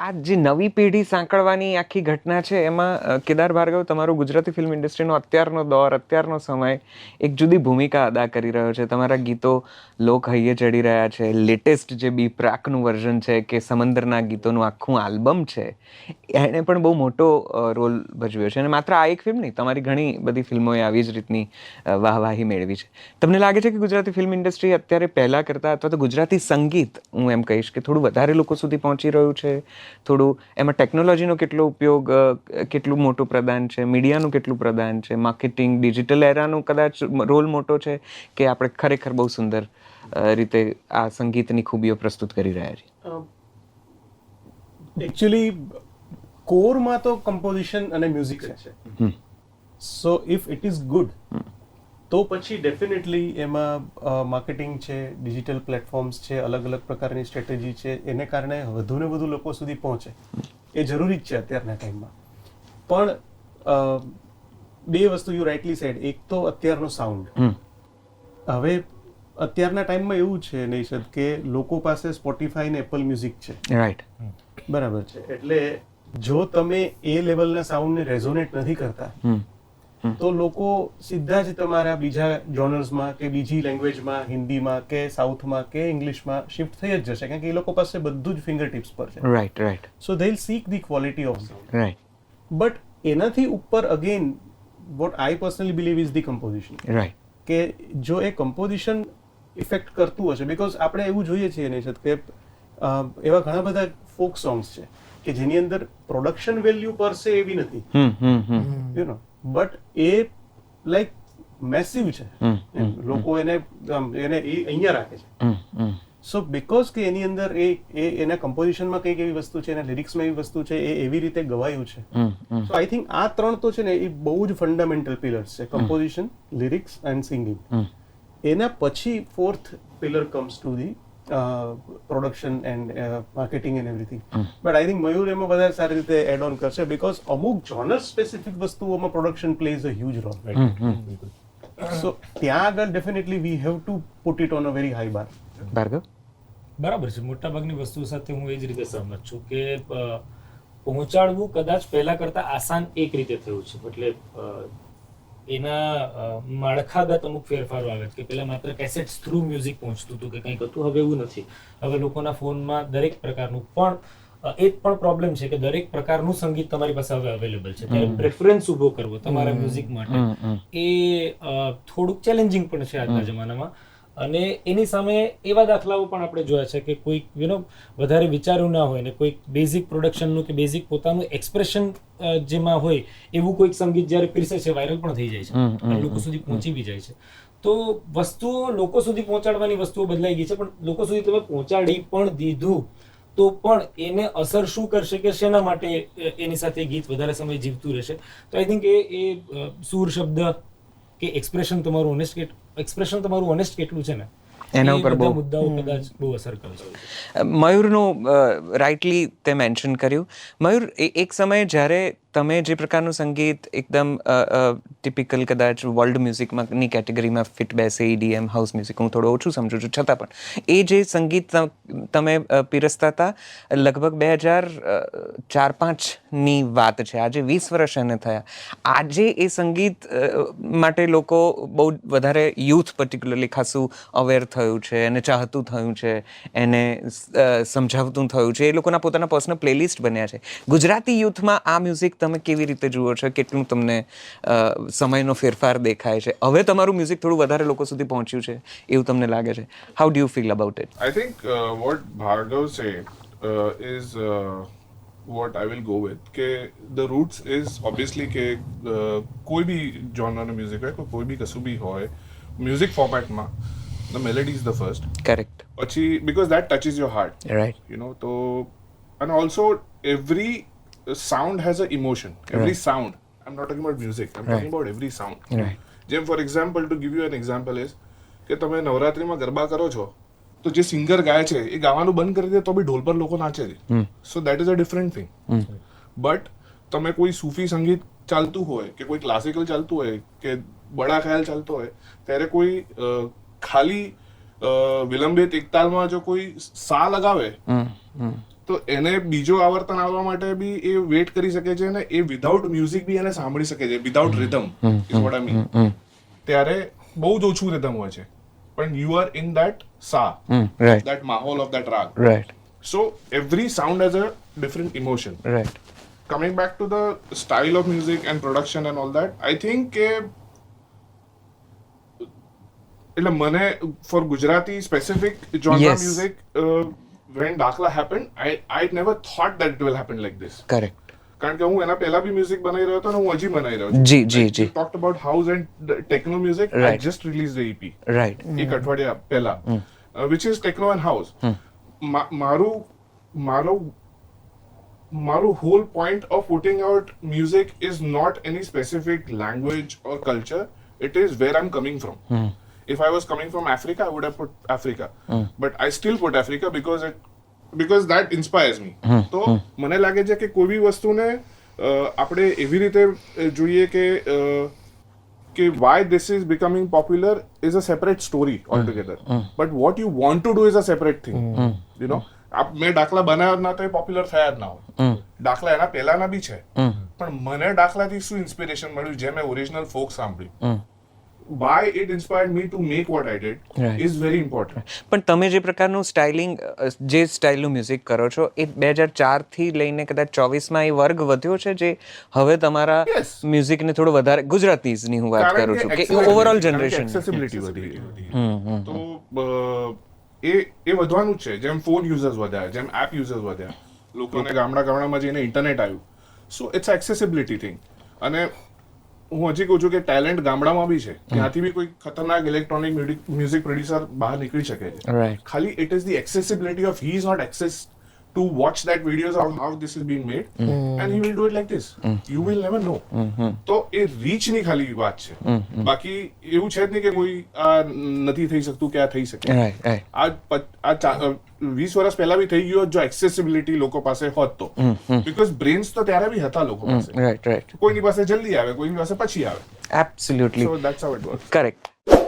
આ જે નવી પેઢી સાંકળવાની આખી ઘટના છે, એમાં કેદાર ભાર્ગવ તમારો ગુજરાતી ફિલ્મ ઇન્ડસ્ટ્રીનો અત્યારનો દોર, અત્યારનો સમય એક જુદી ભૂમિકા અદા કરી રહ્યો છે. તમારા ગીતો લોક હૈયે ચડી રહ્યા છે. લેટેસ્ટ જે બી પ્રાકનું વર્ઝન છે, કે સમંદરના ગીતોનું આખું આલ્બમ છે, એણે પણ બહુ મોટો રોલ ભજવ્યો છે. અને માત્ર આ એક ફિલ્મ નહીં, તમારી ઘણી બધી ફિલ્મોએ આવી જ રીતની વાહવાહી મેળવી છે. તમને લાગે છે કે ગુજરાતી ફિલ્મ ઇન્ડસ્ટ્રી અત્યારે પહેલાં કરતાં અથવા તો ગુજરાતી સંગીત, હું એમ કહીશ કે થોડું વધારે લોકો સુધી પહોંચી રહ્યું છે? થોડું એમાં ટેકનોલોજીનો કેટલો ઉપયોગ કેટલું મોટું પ્રદાન છે મીડિયાનું કેટલું પ્રદાન છે માર્કેટિંગ ડિજિટલ એરાનું કદાચ રોલ મોટો છે કે આપણે ખરેખર બહુ સુંદર રીતે આ સંગીતની ખૂબીઓ પ્રસ્તુત કરી રહ્યા છીએ? એકચ્યુઅલી કોરમાં તો કમ્પોઝિશન અને મ્યુઝિક છે. So if it is good તો પછી ડેફિનેટલી એમાં માર્કેટિંગ છે ડિજિટલ પ્લેટફોર્મ્સ છે અલગ અલગ પ્રકારની સ્ટ્રેટેજી છે એને કારણે વધુ ને વધુ લોકો સુધી પહોંચે. એ જરૂરી જ છે અત્યારના ટાઈમમાં. પણ બે વસ્તુ યુ રાઇટલી સેડ એક તો અત્યારનો સાઉન્ડ હવે અત્યારના ટાઈમમાં એવું છે નૈષદ કે લોકો પાસે સ્પોટીફાઈ ને એપલ મ્યુઝિક છે. રાઈટ બરાબર છે. એટલે જો તમે એ લેવલના સાઉન્ડને રેઝોનેટ નથી કરતા તો લોકો સીધા જ તમારા બીજા જોનર્સમાં કે બીજી લેંગ્વેજમાં હિન્દીમાં કે સાઉથમાં કે ઇંગ્લિશમાં શિફ્ટ થઈ જ જશે. કારણ કે એ લોકો પાસે બધું જ ફિંગર ટિપ્સ પર છે. Right right so they seek the quality of right but એનાથી ઉપર again what I personally believe is the composition right કે જો એ કમ્પોઝિશન ઇફેક્ટ કરતું હશે બિકોઝ આપણે એવું જોઈએ છીએ નિશદ કે એવા ઘણા બધા ફોક સોંગ્સ છે કે જેની અંદર પ્રોડક્શન વેલ્યુ પર સે એવી નથી. You know but a like massive છે. લોકો એને એને એ અહીંયા રાખે છે. સો બિકોઝ કે એની અંદર એ એ એના કમ્પોઝિશનમાં કંઈક એવી વસ્તુ છે એના લિરિક્સમાં એવી વસ્તુ છે એ એવી રીતે ગવાયું છે. સો આઈ થિંક આ ત્રણ તો છે ને એ બહુ જ ફંડામેન્ટલ પિલર્સ છે. કમ્પોઝિશન લિરિક્સ એન્ડ સિંગિંગ એના પછી fourth pillar comes to the production and marketing and everything but I think Mayur એમાં વધારે સારી રીતે એડ ઓન કરશે બિકોઝ અમુક જોનર સ્પેસિફિક વસ્તુઓમાં production plays a huge role so ત્યાં આગળ definitely we have to put it on a very high bar Bhargav? બરાબર છે. મોટાભાગની વસ્તુઓ સાથે હું એ જ રીતે સહમત છું કે પહોંચાડવું કદાચ પહેલા કરતા આસાન એક રીતે થયું છે. એટલે એના માળખાગત અમુક ફેરફારો આવે છે. કે પેલા માત્ર કેસેટ્સ થ્રુ મ્યુઝિક પહોંચતું હતું કે કંઈક હતું હવે એવું નથી. હવે લોકોના ફોનમાં દરેક પ્રકારનું પણ એક પણ પ્રોબ્લેમ છે કે દરેક પ્રકારનું સંગીત તમારી પાસે હવે અવેલેબલ છે. ત્યારે પ્રેફરન્સ ઊભો કરવો તમારા મ્યુઝિક માટે. એ થોડુંક ચેલેન્જિંગ પણ છે આજના જમાનામાં. અને એની સામે એવા દાખલાઓ પણ આપણે જોયા છે કે કોઈક યુ નો વધારે વિચાર્યું ના હોય ને કોઈક બેઝિક પ્રોડક્શનનું કે બેઝિક પોતાનું એક્સપ્રેશન જેમાં હોય એવું કોઈક સંગીત જ્યારે પીરસે છે વાયરલ પણ થઈ જાય છે. લોકો સુધી પહોંચી બી જાય છે. તો વસ્તુઓ લોકો સુધી પહોંચાડવાની વસ્તુઓ બદલાઈ ગઈ છે પણ લોકો સુધી તમે પહોંચાડી પણ દીધું તો પણ એને અસર શું કરશે કે શેના માટે એની સાથે ગીત વધારે સમય જીવતું રહેશે? તો આઈ થિંક એ એ સૂર શબ્દ કે એક્સપ્રેશન તમારું ઓનેસ્ટ એક્સપ્રેશન તમારું ઓનેસ્ટ કેટલું છે ને? એના ઉપર બહુ- મુદ્દાઓ કદાચ બહુ અસર કરે છે. મયુરનું રાઇટલી તે મેન્શન કર્યું. મયુર એ- એક સમયે જ્યારે તમે જે પ્રકારનું સંગીત એકદમ ટિપિકલ કદાચ વર્લ્ડ મ્યુઝિકમાંની કેટેગરીમાં ફિટ બેસે ઈડીએમ હાઉસ મ્યુઝિક હું થોડું ઓછું સમજુ છું. છતાં પણ, એ જે સંગીત તમે પીરસતા હતા, લગભગ બે હજાર ચાર પાંચની વાત છે. આજે વીસ વર્ષ એને થયા. આજે એ સંગીત માટે લોકો બહુ વધારે યુથ પર્ટિક્યુલરલી ખાસું અવેર થયું છે, એને ચાહતું થયું છે, એને સમજાવતું થયું છે. એ લોકોના પોતાના પર્સનલ પ્લેલિસ્ટ બન્યા છે. ગુજરાતી યુથમાં આ મ્યુઝિક તમે કેવી રીતે જુઓ છો કેટલું તમને સમયનો ફેરફાર દેખાય છે હવે તમારું મ્યુઝિક થોડું વધારે લોકો સુધી પહોંચ્યું છે એવું તમને લાગે છે how do you feel about it uh, what Bhargav said uh, is uh, what I will go with. કે the roots is obviously કે uh, કોઈ બી જોનરનું મ્યુઝિક હોય કોઈ બી કશું બી હોય મ્યુઝિક ફોર્મેટમાં the melody is the first correct પછી because that touches your heart right you know તો and also every sound has an emotion. Every Right. sound. I'm not talking about music. I'm Right. talking about every sound. Right. જેમ for example to give you an example is કે તમે નવરાત્રીમાં ગરબા કરો છો તો જે singer ગાય છે એ ગાવાનું બંધ કરી દે તો બી ઢોલ પર લોકો નાચે છે. So that is a different thing but તમે કોઈ સૂફી સંગીત ચાલતું હોય કે કોઈ ક્લાસિકલ ચાલતું હોય કે બડા ખ્યાલ ચાલતો હોય ત્યારે કોઈ ખાલી વિલંબિત એકતાલમાં જો કોઈ સા લગાવે તો એને બીજો આવર્તન આવવા માટે બી એ વેટ કરી શકે છે અને એ વિધાઉટ મ્યુઝિક બી એને સાંભળી શકે છે without rhythm is what I mean ત્યારે બહુ જ ઓછું રિધમ હોય છે પણ યુ આર ઇન ધેટ સા that mahol of that rag. Right So every sound has a different emotion. Right Coming back to the style of music and production and all that, I think કે એટલે મને for Gujarati specific genre Yes. Music uh, when I happened, I I never thought that it will happen like this. Correct કારણ કે હું એના પહેલા બી music બનાવી રહ્યો હતો અને હું હજી બનાવી રહ્યો છું. જી જી જી. Talked about house and techno music I just release EP. Right એક અઠવાડિયા પહેલા. Which is techno and house મારું મારું મારું whole point of putting out music is not any specific language or culture it is where I am coming from if I was coming from Africa, I would have put Africa. But I still put Africa because it because that inspires me. તો મને લાગે છે કે કોઈ બી વસ્તુને અ, આપણે એવી રીતે અ, જોઈએ કે અ, કે why this is becoming popular is a separate story altogether. But what you want to do is a separate thing. You know? આપ મેં દાખલા બનાવ્યા ના તો એ પોપ્યુલર થયા જ ના હોય દાખલા એના પહેલાના બી છે પણ મને દાખલાથી શું ઇન્સ્પિરેશન મળ્યું જે મેં ઓરિજિનલ ફોક સાંભળ્યું why it inspired me to make what I did Right. is very important. પણ તમે જે પ્રકારનું સ્ટાઇલિંગ જે સ્ટાઇલનું મ્યુઝિક કરો છો એ બે હજાર ચારથી લઈને કદાચ ચોવીસમાં એ વર્ગ વધ્યો છે જે હવે તમારા મ્યુઝિક મ્યુઝિકને થોડું વધારે ગુજરાતીઝની હું વાત કરું છું કે ઓવરઓલ જનરેશન એક્સેસિબિલિટી વધી. તો એ એ વધવાનું જ છે. જેમ ફોન યુઝર્સ વધ્યા જેમ એપ યુઝર્સ વધ્યા લોકોને ગામડા ગામડામાં જઈને ઇન્ટરનેટ આવ્યું. સો ઇટ્સ એક્સેસિબિલિટી થિંગ અને હું હજી કહું છું કે ટેલેન્ટ ગામડામાં બી છે. ત્યાંથી બી કોઈ ખતરનાક ઇલેક્ટ્રોનિક મ્યુઝિક પ્રોડ્યુસર બહાર નીકળી શકે છે. ખાલી it is the accessibility of he is not access to watch that videos of how this is being made and he will do it like this. You will never know. તો એ રીચની ખાલી વાત છે બાકી એવું છે જ નહીં કે કોઈ આ નથી થઈ શકતું કે આ થઈ શકે આ વીસ વર્ષ પહેલા બી થઈ ગયું જો એક્સેસિબિલિટી લોકો પાસે હોત તો બીકોઝ બ્રેન્સ તો ત્યારે બી હતા લોકો પાસે રાઈટ રાઈટ કોઈની પાસે જલ્દી આવે કોઈની પાસે પછી આવે absolutely so that's how it work correct